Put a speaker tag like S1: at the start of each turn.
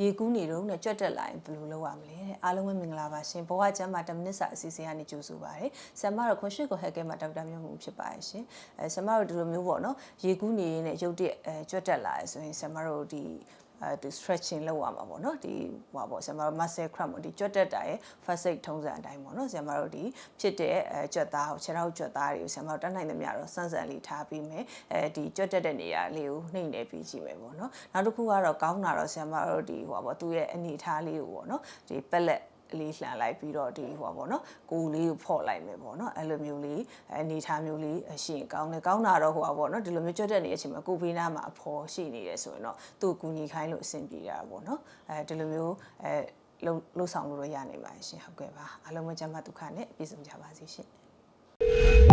S1: ရေကူးနေတော့နဲ့ကြွက်တက်လာရင်ဘယ်လိုလုပ်ရမလဲတဲ့အားလုံးပဲမင်္ဂလာပါရှင်ဘောကကျမ်းမှာ10မိနစ်စာအစီအစဉ်ကနေကြိုဆိုပါရစေဆမ်မတော့ခွန်ရှိကိုဟက်ကဲမှာဒေါက်တာမျိုးမှုဖြစ်ပါရဲ့ရှင်အဲဆမ်မတို့ဒီလိုမျိုးပေါ့နော်ရေကူးနေရင်းနဲ့ရုပ်တရက်အဲကြွက်တက်လာရဆိုရင်ဆမ်မတို့ဒီ အဲဒီ stretching လုပ်ရမှာပေါ့နော်ဒီဟိုပါပေါ့ဆရာမတို့ muscle cramp ပေါ့ဒီကြွက်တက်တာရဲ့ first aid ထုံးစံအတိုင်းပေါ့နော်ဆရာမတို့ဒီဖြစ်တဲ့အဲကြွက်သားကိုခြေထောက်ကြွက်သားတွေကိုဆရာမတို့တတ်နိုင်သမျှတော့စမ်းစမ်းလေးထားပြီးမယ်အဲဒီကြွက်တက်တဲ့နေရာလေးကိုနှိမ့်နေပြီးကြည့်မယ်ပေါ့နော်နောက်တစ်ခုကတော့ကောင်းတာတော့ဆရာမတို့ဒီဟိုပါပေါ့သူ့ရဲ့အနေအထားလေးကိုပေါ့နော်ဒီ pellet လေးလှန်လိုက်ပြီးတော့ဒီဟိုပါပေါ့နော်ကိုယ်လေးကိုဖော့လိုက်မယ်ပေါ့နော်အဲ့လိုမျိုးလေးအနေထားမျိုးလေးရှိရင်ကောင်းတယ်ကောင်းတာတော့ဟိုပါပေါ့နော်ဒီလိုမျိုးကြွတ်တက်နေတဲ့အချိန်မှာကိုယ်ဘေးနားမှာအဖော်ရှိနေတယ်ဆိုရင်တော့သူ့ကိုကူညီခိုင်းလို့အဆင်ပြေတာပေါ့နော်အဲဒီလိုမျိုးအဲလှုပ်လှုပ်ဆောင်လို့ရရနိုင်ပါတယ်ရှင်ဟုတ်ကဲ့ပါအားလုံးပဲကျမ်းမဒုက္ခနဲ့ပြည့်စုံကြပါစေရှင်